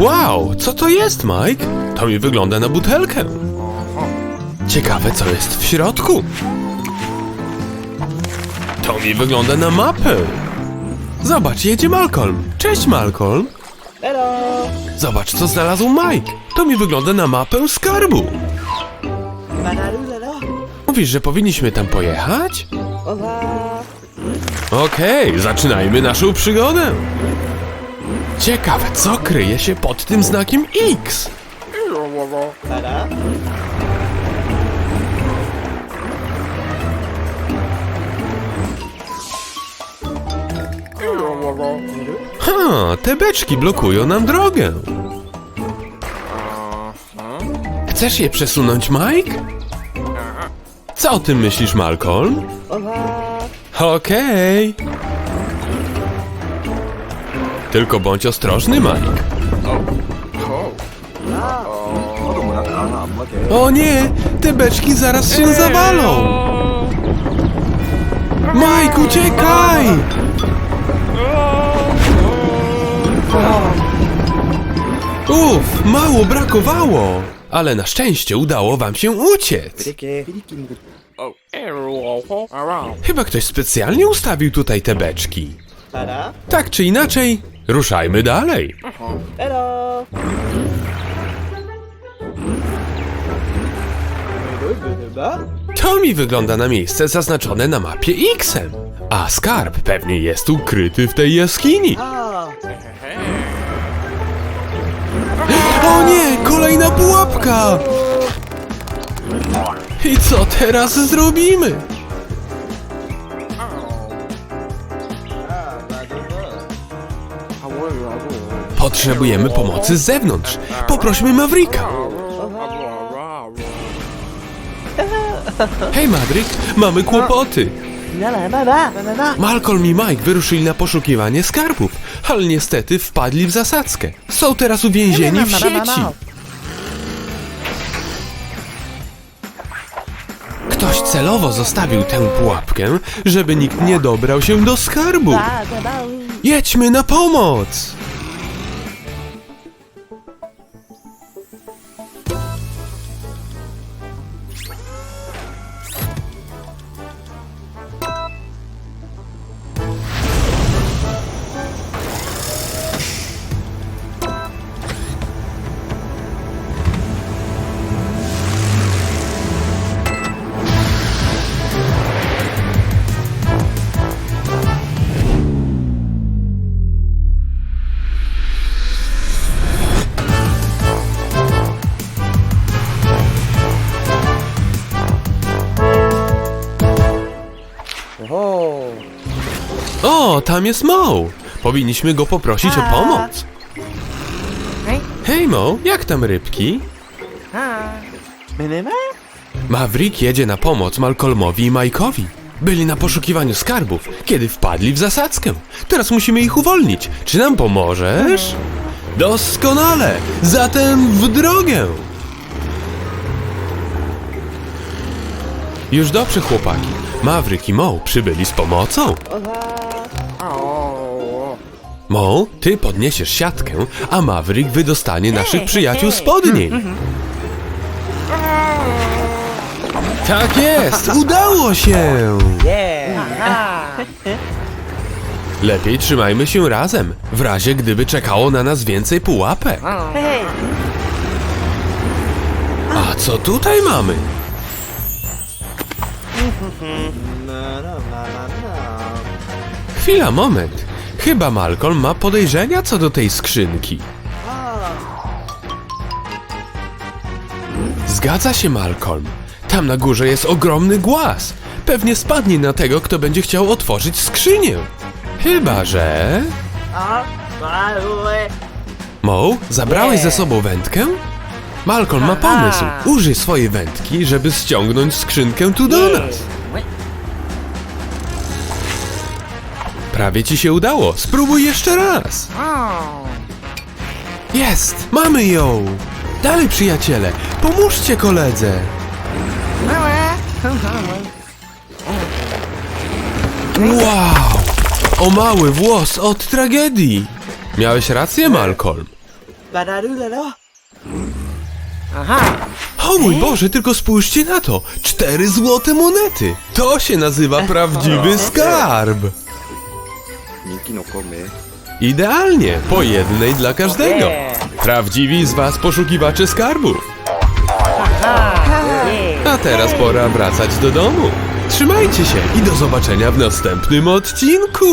Wow, co to jest, Mike? To mi wygląda na butelkę. Ciekawe, co jest w środku. To mi wygląda na mapę. Zobacz, jedzie Malcolm. Cześć, Malcolm. Hello! Zobacz, co znalazł Mike. To mi wygląda na mapę skarbu. Mówisz, że powinniśmy tam pojechać? Okej, zaczynajmy naszą przygodę. Ciekawe, co kryje się pod tym znakiem X. Ha, te beczki blokują nam drogę. Chcesz je przesunąć, Mike? Co o tym myślisz, Malcolm? Okej. Tylko bądź ostrożny, Mike. O nie! Te beczki zaraz się eee. zawalą! Mike, uciekaj! Uff, mało brakowało! Ale na szczęście udało wam się uciec! Chyba ktoś specjalnie ustawił tutaj te beczki. Tak czy inaczej, ruszajmy dalej. Hello! To mi wygląda na miejsce zaznaczone na mapie X-em. A skarb pewnie jest ukryty w tej jaskini. O nie, kolejna pułapka! I co teraz zrobimy? Potrzebujemy pomocy z zewnątrz. Poprośmy Mavrika. Hej, Maverick, mamy kłopoty. Malcolm i Mike wyruszyli na poszukiwanie skarbów, ale niestety wpadli w zasadzkę. Są teraz uwięzieni w sieci. Ktoś celowo zostawił tę pułapkę, żeby nikt nie dobrał się do skarbu. Jedźmy na pomoc! O, tam jest Mo! Powinniśmy go poprosić o pomoc. Hej Mo, jak tam rybki? Maverick jedzie na pomoc Malcolmowi i Mike'owi. Byli na poszukiwaniu skarbów, kiedy wpadli w zasadzkę. Teraz musimy ich uwolnić. Czy nam pomożesz? Doskonale! Zatem w drogę! Już dobrze, chłopaki. Maverick i Mo przybyli z pomocą. Mo, ty podniesiesz siatkę, a Maverick wydostanie naszych przyjaciół spod niej. Tak jest! Udało się! Lepiej trzymajmy się razem, w razie gdyby czekało na nas więcej pułapek. A co tutaj mamy? Na. Chwila, moment. Chyba Malcolm ma podejrzenia co do tej skrzynki. Zgadza się, Malcolm. Tam na górze jest ogromny głaz. Pewnie spadnie na tego, kto będzie chciał otworzyć skrzynię. Chyba, że... Mo, zabrałeś ze sobą wędkę? Malcolm ma pomysł. Użyj swojej wędki, żeby ściągnąć skrzynkę tu do nas. Prawie ci się udało. Spróbuj jeszcze raz. Jest! Mamy ją! Dalej, przyjaciele! Pomóżcie koledze! Wow! O mały włos od tragedii! Miałeś rację, Malcolm. Aha! O mój Boże, tylko spójrzcie na to! Cztery złote monety! To się nazywa prawdziwy skarb! No komy. Idealnie, po jednej dla każdego. Prawdziwi z was poszukiwacze skarbów. A teraz pora wracać do domu. Trzymajcie się i do zobaczenia w następnym odcinku.